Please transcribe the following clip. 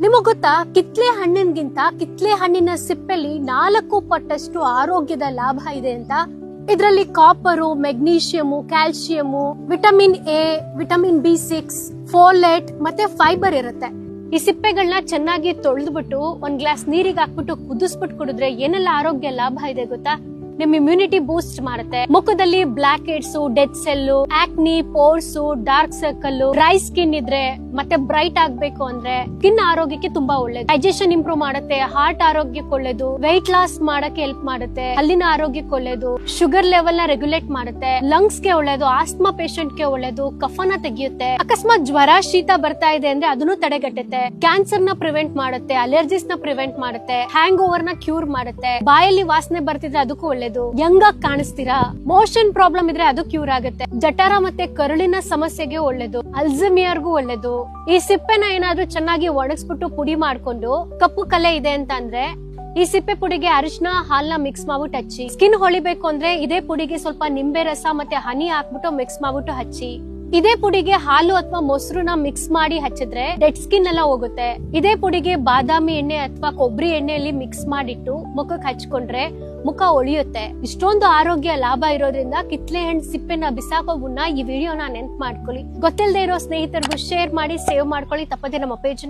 ನಿಮಗ್ ಗೊತ್ತಾ? ಕಿತ್ಲೆ ಹಣ್ಣಿನ್ಗಿಂತ ಕಿತ್ಲೆ ಹಣ್ಣಿನ ಸಿಪ್ಪೆಲಿ ನಾಲ್ಕು ಪಟ್ಟಷ್ಟು ಆರೋಗ್ಯದ ಲಾಭ ಇದೆ ಅಂತ. ಇದರಲ್ಲಿ copper magnesium calcium vitamin A vitamin B six folate ಮತ್ತೆ ಫೈಬರ್ ಇರುತ್ತೆ. ಈ ಸಿಪ್ಪೆಗಳನ್ನ ಚೆನ್ನಾಗಿ ತೊಳೆದ್ಬಿಟ್ಟು ಒಂದ್ ಗ್ಲಾಸ್ ನೀರಿಗೆ ಹಾಕ್ಬಿಟ್ಟು ಕುದಿಸ್ಬಿಟ್ಟು ಕುಡಿದ್ರೆ ಏನೆಲ್ಲ ಆರೋಗ್ಯ ಲಾಭ ಇದೆ ಗೊತ್ತಾ? ನಿಮ್ ಇಮ್ಯುನಿಟಿ ಬೂಸ್ಟ್ ಮಾಡುತ್ತೆ. ಮುಖದಲ್ಲಿ black heads dead cell acne pores dark circle dry skin ಇದ್ರೆ ಮತ್ತೆ ಬ್ರೈಟ್ ಆಗ್ಬೇಕು ಅಂದ್ರೆ ಸ್ಕಿನ್ ಆರೋಗ್ಯಕ್ಕೆ ತುಂಬಾ ಒಳ್ಳೇದು. ಡೈಜೆಷನ್ ಇಂಪ್ರೂವ್ ಮಾಡುತ್ತೆ ಹಾರ್ಟ್ ಆರೋಗ್ಯಕ್ಕೆ ಒಳ್ಳೇದು. ವೆಯ್ಟ್ ಲಾಸ್ ಮಾಡಕ್ಕೆ ಹೆಲ್ಪ್ ಮಾಡುತ್ತೆ ಅಲ್ಲಿನ ಆರೋಗ್ಯಕ್ಕೆ ಒಳ್ಳೇದು. ಶುಗರ್ ಲೆವೆಲ್ನ ರೆಗ್ಯುಲೇಟ್ ಮಾಡುತ್ತೆ ಲಂಗ್ಸ್ಗೆ ಒಳ್ಳೇದು ಆಸ್ಮಾ ಪೇಷಂಟ್ಗೆ ಒಳ್ಳೇದು, ಕಫನ ತೆಗೆಯುತ್ತೆ. ಅಕಸ್ಮಾತ್ ಜ್ವರ, ಶೀತ ಬರ್ತಾ ಇದೆ ಅಂದ್ರೆ ಅದನ್ನು ತಡೆಗಟ್ಟುತ್ತೆ. ಕ್ಯಾನ್ಸರ್ನ ಪ್ರಿವೆಂಟ್ ಮಾಡುತ್ತೆ ಅಲರ್ಜಿಸ್ನ ಪ್ರಿವೆಂಟ್ ಮಾಡುತ್ತೆ ಹ್ಯಾಂಗ್ ಓವರ್ನ ಕ್ಯೂರ್ ಮಾಡುತ್ತೆ. ಬಾಯಲ್ಲಿ ವಾಸನೆ ಬರ್ತಿದ್ರೆ ಅದಕ್ಕೂ ಒಳ್ಳೇದು. ಯಂಗ್ ಆಗಿ ಕಾಣಿಸ್ತೀರಾ? ಮೋಷನ್ ಪ್ರಾಬ್ಲಮ್ ಇದ್ರೆ ಅದು ಕ್ಯೂರ್ ಆಗುತ್ತೆ. ಜಠರ ಮತ್ತೆ ಕರುಳಿನ ಸಮಸ್ಯೆಗೆ ಒಳ್ಳೇದು. ಅಲ್ಝಮಿಯರ್ಗೂ ಒಳ್ಳೇದು. ಈ ಸಿಪ್ಪೆನ ಏನಾದ್ರೂ ಚೆನ್ನಾಗಿ ಒಣಗಿಸ್ಬಿಟ್ಟು ಪುಡಿ ಮಾಡ್ಕೊಂಡು ಕಪ್ಪು ಕಲೆ ಇದೆ ಅಂತ ಅಂದ್ರೆ, ಈ ಸಿಪ್ಪೆ ಪುಡಿಗೆ ಅರಿಶಿನ ಹಾಲ್ನ ಮಿಕ್ಸ್ ಮಾಡ್ಬಿಟ್ಟು ಹಚ್ಚಿ. ಸ್ಕಿನ್ ಹೊಳಿಬೇಕು ಅಂದ್ರೆ ಇದೇ ಪುಡಿಗೆ ಸ್ವಲ್ಪ ನಿಂಬೆ ರಸ ಮತ್ತೆ ಹನಿ ಹಾಕ್ಬಿಟ್ಟು ಮಿಕ್ಸ್ ಮಾಡ್ಬಿಟ್ಟು ಹಚ್ಚಿ. ಇದೇ ಪುಡಿಗೆ ಹಾಲು ಅಥವಾ ಮೊಸರುನ ಮಿಕ್ಸ್ ಮಾಡಿ ಹಚ್ಚಿದ್ರೆ ಡೆಡ್ ಸ್ಕಿನ್ ಎಲ್ಲ ಹೋಗುತ್ತೆ. ಇದೇ ಪುಡಿಗೆ ಬಾದಾಮಿ ಎಣ್ಣೆ ಅಥವಾ ಕೊಬ್ಬರಿ ಎಣ್ಣೆಯಲ್ಲಿ ಮಿಕ್ಸ್ ಮಾಡಿಟ್ಟು ಮುಖಕ್ಕೆ ಹಚ್ಕೊಂಡ್ರೆ ಮುಖ ಒಳಿಯುತ್ತೆ. ಇಷ್ಟೊಂದು ಆರೋಗ್ಯ ಲಾಭ ಇರೋದ್ರಿಂದ ಕಿತ್ಲೆ ಹಣ್ಣು ಸಿಪ್ಪೆನ ಬಿಸಾಕೋ ಮುನ್ನ ಈ ವಿಡಿಯೋನ ನೆನ್ಪ್ ಮಾಡ್ಕೊಳ್ಳಿ. ಗೊತ್ತಿಲ್ಲದೆ ಇರೋ ಸ್ನೇಹಿತರಿಗೂ ಶೇರ್ ಮಾಡಿ, ಸೇವ್ ಮಾಡ್ಕೊಳ್ಳಿ. ತಪ್ಪದೆ ನಮ್ಮ ಪೇಜ್